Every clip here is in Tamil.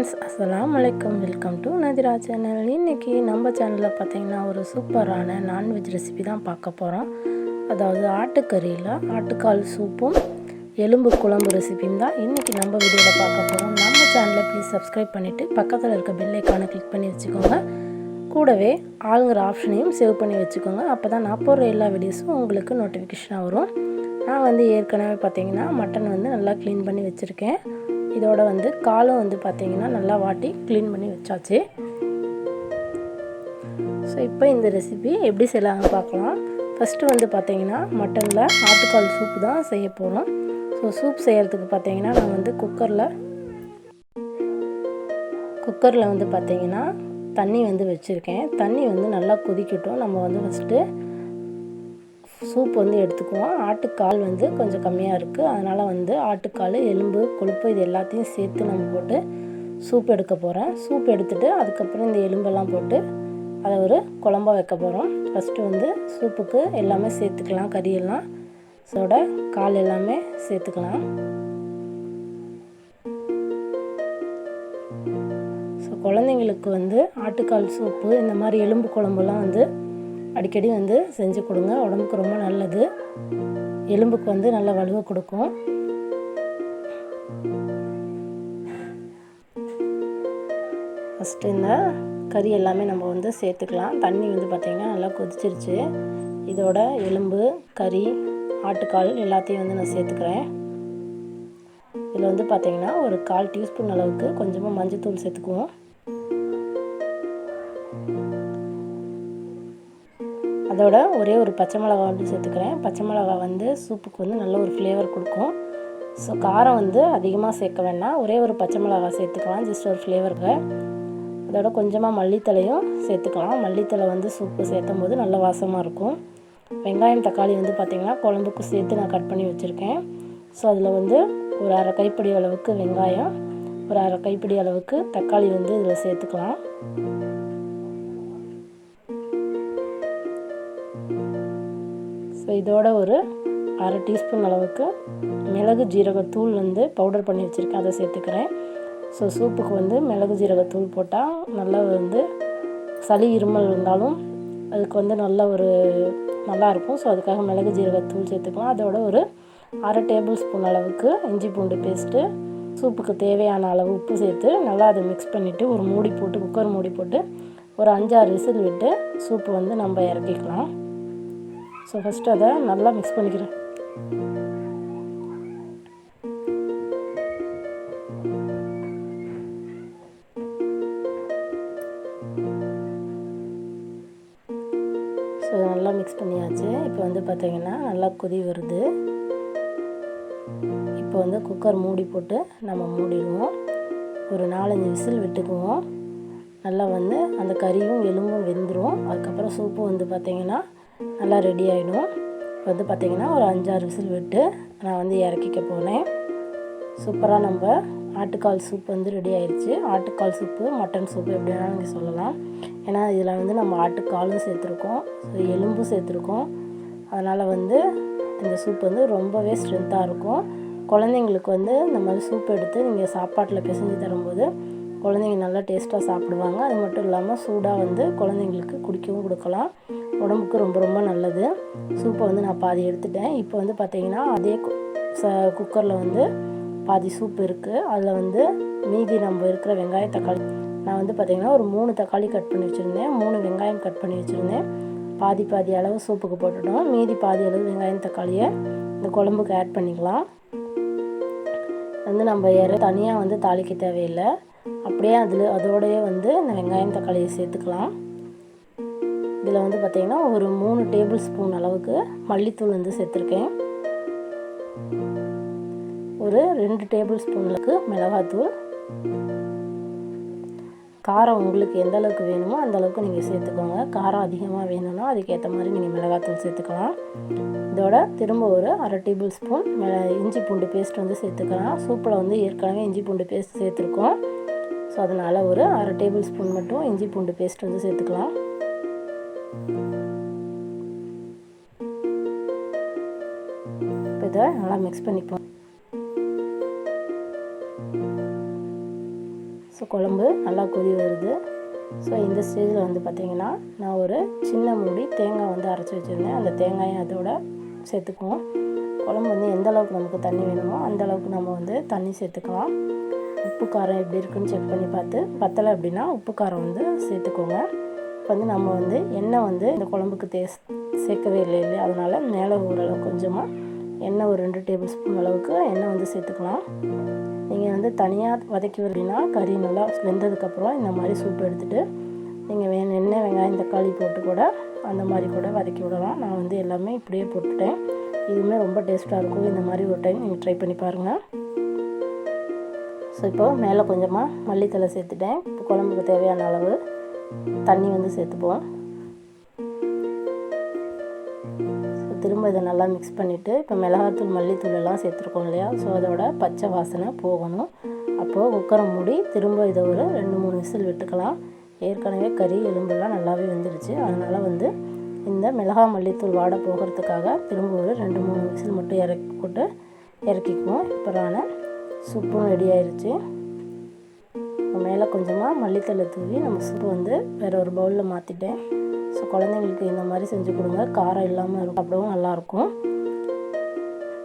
ஃப்ரெண்ட்ஸ் அஸ்லாம் வலைக்கம் வெல்கம் டு நதிரா சேனல். இன்றைக்கி நம்ம சேனலில் பார்த்தீங்கன்னா ஒரு சூப்பரான நான்வெஜ் ரெசிபி தான் பார்க்க போகிறோம் அதாவது ஆட்டுக்கறியில் ஆட்டுக்கால் சூப்பும் எலும்பு குழம்பு ரெசிபியும் தான் இன்றைக்கி நம்ம வீடியோவில் பார்க்க போகிறோம் நம்ம சேனலை ப்ளீஸ் சப்ஸ்கிரைப் பண்ணிவிட்டு பக்கத்தில் இருக்க பெல் கிளிக் பண்ணி வச்சுக்கோங்க. கூடவே ஆளுங்கிற ஆப்ஷனையும் சேவ் பண்ணி வச்சுக்கோங்க. அப்போ தான் நான் போடுற எல்லா வீடியோஸும் உங்களுக்கு நோட்டிஃபிகேஷனாக வரும். நான் வந்து ஏற்கனவே பார்த்தீங்கன்னா மட்டன் வந்து நல்லா க்ளீன் பண்ணி வச்சுருக்கேன். இதோட வந்து காலும் வந்து பார்த்தீங்கன்னா நல்லா வாட்டி க்ளீன் பண்ணி வச்சாச்சு. ஸோ இப்போ இந்த ரெசிபி எப்படி செய்யலாம்னு பார்க்கலாம். ஃபஸ்ட்டு வந்து பார்த்தீங்கன்னா மட்டனில் ஆட்டுக்கால் சூப்பு தான் செய்ய போகிறோம் ஸோ சூப் செய்கிறதுக்கு பார்த்தீங்கன்னா நான் வந்து குக்கரில் குக்கரில் வந்து பார்த்தீங்கன்னா தண்ணி வந்து வச்சுருக்கேன். தண்ணி வந்து நல்லா கொதிக்கட்டும். நம்ம வந்து ஃபஸ்ட்டு சூப் வந்து எடுத்துக்குவோம். ஆட்டுக்கால் வந்து கொஞ்சம் கம்மியாக இருக்குது அதனால் வந்து ஆட்டுக்கால் எலும்பு கொழுப்பு இது எல்லாத்தையும் சேர்த்து நம்ம போட்டு சூப் எடுக்க போகிறேன் சூப் எடுத்துகிட்டு அதுக்கப்புறம் இந்த எலும்பெல்லாம் போட்டு அதை ஒரு குழம்பா வைக்க போகிறோம் ஃபஸ்ட்டு வந்து சூப்புக்கு எல்லாமே சேர்த்துக்கலாம் கறியெல்லாம் சோட கால் எல்லாமே சேர்த்துக்கலாம். ஸோ குழந்தைங்களுக்கு வந்து ஆட்டுக்கால் சூப்பு இந்த மாதிரி எலும்பு குழம்புலாம் வந்து அடிக்கடி வந்து செஞ்சு கொடுங்க. உடம்புக்கு ரொம்ப நல்லது. எலும்புக்கு வந்து நல்ல வலுவை கொடுக்கும். ஃபஸ்ட்டு இந்த கறி எல்லாமே நம்ம வந்து சேர்த்துக்கலாம். தண்ணி வந்து பார்த்திங்கன்னா நல்லா கொதிச்சிருச்சு. இதோட எலும்பு கறி ஆட்டுக்கால் எல்லாத்தையும் வந்து நான் சேர்த்துக்கிறேன். இதில் வந்து பார்த்திங்கன்னா ஒரு கால் டீஸ்பூன் அளவுக்கு கொஞ்சமாக மஞ்சத்தூள் சேர்த்துக்குவோம். அதோட ஒரே ஒரு பச்சை மிளகா வந்து சேர்த்துக்கிறேன். பச்சை மிளகா வந்து சூப்புக்கு வந்து நல்ல ஒரு ஃப்ளேவர் கொடுக்கும். ஸோ காரம் வந்து அதிகமாக சேர்க்க வேண்டாம். ஒரே ஒரு பச்சை மிளகா சேர்த்துக்கலாம். ஜஸ்ட் ஒரு ஃப்ளேவருக்கு அதோட கொஞ்சமாக மல்லித்தலையும் சேர்த்துக்கலாம். மல்லித்தலை வந்து சூப்பு சேர்த்தும் போது நல்ல வாசமாக இருக்கும். வெங்காயம் தக்காளி வந்து பார்த்திங்கன்னா குழம்புக்கு சேர்த்து நான் கட் பண்ணி வச்சுருக்கேன். ஸோ அதில் வந்து ஒரு அரை கைப்பிடி அளவுக்கு வெங்காயம் ஒரு அரை கைப்பிடி அளவுக்கு தக்காளி வந்து இதில் சேர்த்துக்கலாம். இதோட ஒரு அரை டீஸ்பூன் அளவுக்கு மிளகு ஜீரகத்தூள் வந்து பவுடர் பண்ணி வச்சுருக்கேன். அதை சேர்த்துக்கிறேன். ஸோ சூப்புக்கு வந்து மிளகு ஜீரகத்தூள் போட்டால் நல்லா வந்து சளி இருமல் இருந்தாலும் அதுக்கு வந்து நல்ல ஒரு நல்லாயிருக்கும் ஸோ அதுக்காக மிளகு ஜீரகத்தூள் சேர்த்துக்கலாம். அதோட ஒரு அரை டேபிள் ஸ்பூன் அளவுக்கு இஞ்சி பூண்டு பேஸ்ட்டு சூப்புக்கு தேவையான அளவு உப்பு சேர்த்து நல்லா அதை மிக்ஸ் பண்ணிவிட்டு ஒரு மூடி போட்டு குக்கர் மூடி போட்டு ஒரு அஞ்சாறு விசில் விட்டு சூப்பு வந்து நம்ம இறக்கிக்கலாம். ஸோ ஃபஸ்ட்டு அதை நல்லா மிக்ஸ் பண்ணிக்கிறேன். ஸோ நல்லா மிக்ஸ் பண்ணியாச்சு. இப்போ வந்து பார்த்திங்கன்னா நல்லா கொதி வருது. இப்போ வந்து குக்கர் மூடி போட்டு நம்ம மூடிடுவோம். ஒரு நாலஞ்சு விசில் விட்டுக்குவோம். நல்லா வந்து அந்த கறியும் எலும்பும் வெந்துடும் அதுக்கப்புறம் சூப்பு வந்து பார்த்திங்கன்னா நல்லா ரெடி ஆகிடும் இப்போ வந்து பார்த்திங்கன்னா ஒரு அஞ்சாறு விசில் விட்டு நான் வந்து இறக்கிக்க போனேன் சூப்பராக நம்ம ஆட்டுக்கால் சூப் வந்து ரெடி ஆயிடுச்சு ஆட்டுக்கால் சூப்பு மட்டன் சூப்பு எப்படி வேணாலும் நீங்கள் சொல்லலாம். ஏன்னா இதில் வந்து நம்ம ஆட்டுக்காலும் சேர்த்துருக்கோம். எலும்பும் சேர்த்துருக்கோம். அதனால் வந்து இந்த சூப் வந்து ரொம்பவே ஸ்ட்ரென்த்தாக இருக்கும். குழந்தைங்களுக்கு வந்து இந்த மாதிரி சூப் எடுத்து நீங்கள் சாப்பாட்டில் பிசைஞ்சு தரும்போது குழந்தைங்க நல்லா டேஸ்ட்டாக சாப்பிடுவாங்க. அது மட்டும் இல்லாமல் சூடாக வந்து குழந்தைங்களுக்கு குடிக்கவும் கொடுக்கலாம். உடம்புக்கு ரொம்ப ரொம்ப நல்லது. சூப்பை வந்து நான் பாதி எடுத்துட்டேன். இப்போ வந்து பார்த்திங்கன்னா அதே ச குக்கரில் வந்து பாதி சூப் இருக்குது அதில் வந்து மீதி நம்ம இருக்கிற வெங்காய தக்காளி. நான் வந்து பார்த்திங்கன்னா ஒரு மூணு தக்காளி கட் பண்ணி வச்சுருந்தேன். மூணு வெங்காயம் கட் பண்ணி வச்சுருந்தேன். பாதி பாதி அளவு சூப்புக்கு போட்டுட்டோம். மீதி பாதி அளவு வெங்காயம் தக்காளியை இந்த குழம்புக்கு ஆட் பண்ணிக்கலாம். வந்து நம்ம இற தனியாக வந்து தாளிக்க தேவையில்லை. அப்படியே அதில் அதோடையே வந்து இந்த வெங்காயம் தக்காளியை சேர்த்துக்கலாம். இதில் வந்து பார்த்திங்கன்னா ஒரு மூணு டேபிள் ஸ்பூன் அளவுக்கு மல்லித்தூள் வந்து சேர்த்துருக்கேன். ஒரு ரெண்டு டேபிள் ஸ்பூன் அளவுக்கு மிளகாத்தூள். காரம் உங்களுக்கு எந்த அளவுக்கு வேணுமோ அந்த அளவுக்கு நீங்கள் சேர்த்துக்கோங்க. காரம் அதிகமாக வேணும்னா அதுக்கேற்ற மாதிரி நீங்கள் மிளகாத்தூள் சேர்த்துக்கலாம். இதோட திரும்ப ஒரு அரை டேபிள் ஸ்பூன் இஞ்சி பூண்டு பேஸ்ட் வந்து சேர்த்துக்கலாம். சூப்பில் வந்து ஏற்கனவே இஞ்சி பூண்டு பேஸ்ட் சேர்த்துருக்கோம். ஸோ அதனால் ஒரு அரை டேபிள் ஸ்பூன் மட்டும் இஞ்சி பூண்டு பேஸ்ட் வந்து சேர்த்துக்கலாம். இதை நல்லா மிக்ஸ் பண்ணிப்போம். ஸோ குழம்பு நல்லா கொதி வருது. ஸோ இந்த ஸ்டேஜில் வந்து பார்த்திங்கன்னா நான் ஒரு சின்ன மூடி தேங்காய் வந்து அரைச்சி வச்சுருந்தேன். அந்த தேங்காயும் அதோட சேர்த்துக்குவோம். குழம்பு வந்து எந்த அளவுக்கு நமக்கு தண்ணி வேணுமோ அந்த அளவுக்கு நம்ம வந்து தண்ணி சேர்த்துக்கலாம். உப்பு காரம் எப்படி இருக்குன்னு செக் பண்ணி பார்த்து பத்தலை அப்படின்னா உப்பு காரம் வந்து சேர்த்துக்கோங்க. இப்போ வந்து நம்ம வந்து எண்ணெய் வந்து இந்த குழம்புக்கு தே சேர்க்கவே இல்லை இல்லையா? அதனால் மேலே ஓரளவு கொஞ்சமாக எண்ணெய் ஒரு ரெண்டு டேபிள் ஸ்பூன் அளவுக்கு எண்ணெய் வந்து சேர்த்துக்கலாம். நீங்கள் வந்து தனியாக வதக்கி விடுறீங்கன்னா கறி நல்லா வெந்ததுக்கப்புறம் இந்த மாதிரி சூப் எடுத்துகிட்டு நீங்கள் வே எண்ணெய் வெங்காயம் தக்காளி போட்டு கூட அந்த மாதிரி கூட வதக்கி விடலாம். நான் வந்து எல்லாமே இப்படியே போட்டுட்டேன். இதுவுமே ரொம்ப டேஸ்ட்டாக இருக்கும். இந்த மாதிரி ஒரு டைம் நீங்கள் ட்ரை பண்ணி பாருங்கள் ஸோ இப்போ மேலே கொஞ்சமாக மல்லித்தலை சேர்த்துட்டேன். இப்போ குழம்புக்கு தேவையான அளவு தண்ணி வந்து சேர்த்துப்போம். திரும்ப இதை நல்லா மிக்ஸ் பண்ணிவிட்டு இப்போ மிளகாத்தூள் மல்லித்தூள் எல்லாம் சேர்த்துருக்கோம் இல்லையா? ஸோ அதோட பச்சை வாசனை போகணும். அப்போது குக்கரை மூடி திரும்ப இதை ஒரு ரெண்டு மூணு விசில் விட்டுக்கலாம். ஏற்கனவே கறி எலும்பெல்லாம் நல்லாவே வந்துடுச்சு அதனால் வந்து இந்த மிளகா மல்லித்தூள் வாட போகிறதுக்காக திரும்ப ஒரு ரெண்டு மூணு விசில் மட்டும் இறக்கி போட்டு இறக்கிக்குவோம். இப்போதான சூப்பும் ரெடி ஆயிடுச்சு மேலே கொஞ்சமாக மல்லித்தலை தூவி நம்ம சூப்பு வந்து வேறு ஒரு பவுலில் மாற்றிட்டேன் ஸோ குழந்தைங்களுக்கு இந்த மாதிரி செஞ்சு கொடுங்க. காரம் இல்லாமல் இருக்கும். சாப்பிடவும் நல்லாயிருக்கும்.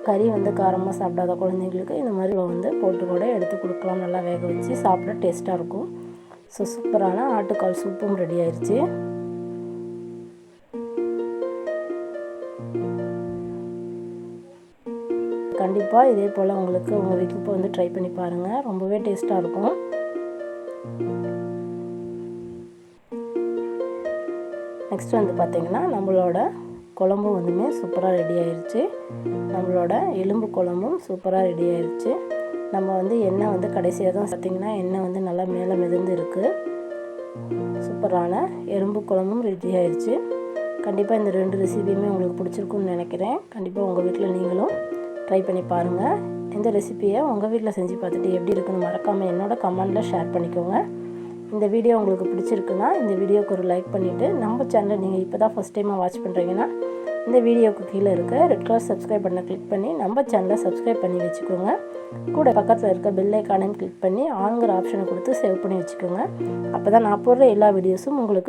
கறி வந்து காரமாக சாப்பிடாத குழந்தைங்களுக்கு இந்த மாதிரி வந்து போட்டு கூட எடுத்து கொடுக்கலாம். நல்லா வேக வச்சு சாப்பிட டேஸ்ட்டாக இருக்கும். ஸோ சூப்பரான ஆட்டுக்கால் சூப்பும் ரெடி ஆயிடுச்சு கண்டிப்பாக இதே போல் உங்களுக்கு உங்கள் வீட்டுக்கு இப்போ வந்து ட்ரை பண்ணி பாருங்கள் ரொம்பவே டேஸ்ட்டாக இருக்கும். நெக்ஸ்ட் வந்து பார்த்திங்கன்னா நம்மளோட குழம்பு வந்துமே சூப்பராக ரெடி ஆயிடுச்சு நம்மளோட எலும்பு குழம்பும் சூப்பராக ரெடி ஆயிடுச்சு நம்ம வந்து எண்ணெய் வந்து கடைசியாக தான் பார்த்திங்கன்னா எண்ணெய் வந்து நல்லா மேலே மிதந்து இருக்குது சூப்பரான எறும்பு குழம்பும் ரெடி ஆயிடுச்சு கண்டிப்பாக இந்த ரெண்டு ரெசிபியுமே உங்களுக்கு பிடிச்சிருக்குன்னு நினைக்கிறேன். கண்டிப்பாக உங்கள் வீட்டில் நீங்களும் ட்ரை பண்ணி பாருங்கள் இந்த ரெசிப்பியை உங்கள் வீட்டில் செஞ்சு பார்த்துட்டு எப்படி இருக்குன்னு மறக்காமல் என்னோடய கமெண்டில் ஷேர் பண்ணிக்கோங்க. இந்த வீடியோ உங்களுக்கு பிடிச்சிருக்குன்னா இந்த வீடியோக்கு ஒரு லைக் பண்ணிவிட்டு நம்ம சேனலை நீங்கள் இப்போ தான் ஃபஸ்ட் டைமாக வாட்ச் பண்ணுறீங்கன்னா இந்த வீடியோவுக்கு கீழே இருக்க ரெட் கலர் சப்ஸ்கிரைப் பண்ண கிளிக் பண்ணி நம்ம சேனலை சப்ஸ்கிரைப் பண்ணி வச்சுக்கோங்க. கூட பக்கத்தில் இருக்க பெல் ஐக்கானையும் கிளிக் பண்ணி ஆன்கிற ஆப்ஷனை கொடுத்து சேவ் பண்ணி வச்சுக்கோங்க. அப்போ தான் நான் போடுற எல்லா வீடியோஸும் உங்களுக்கு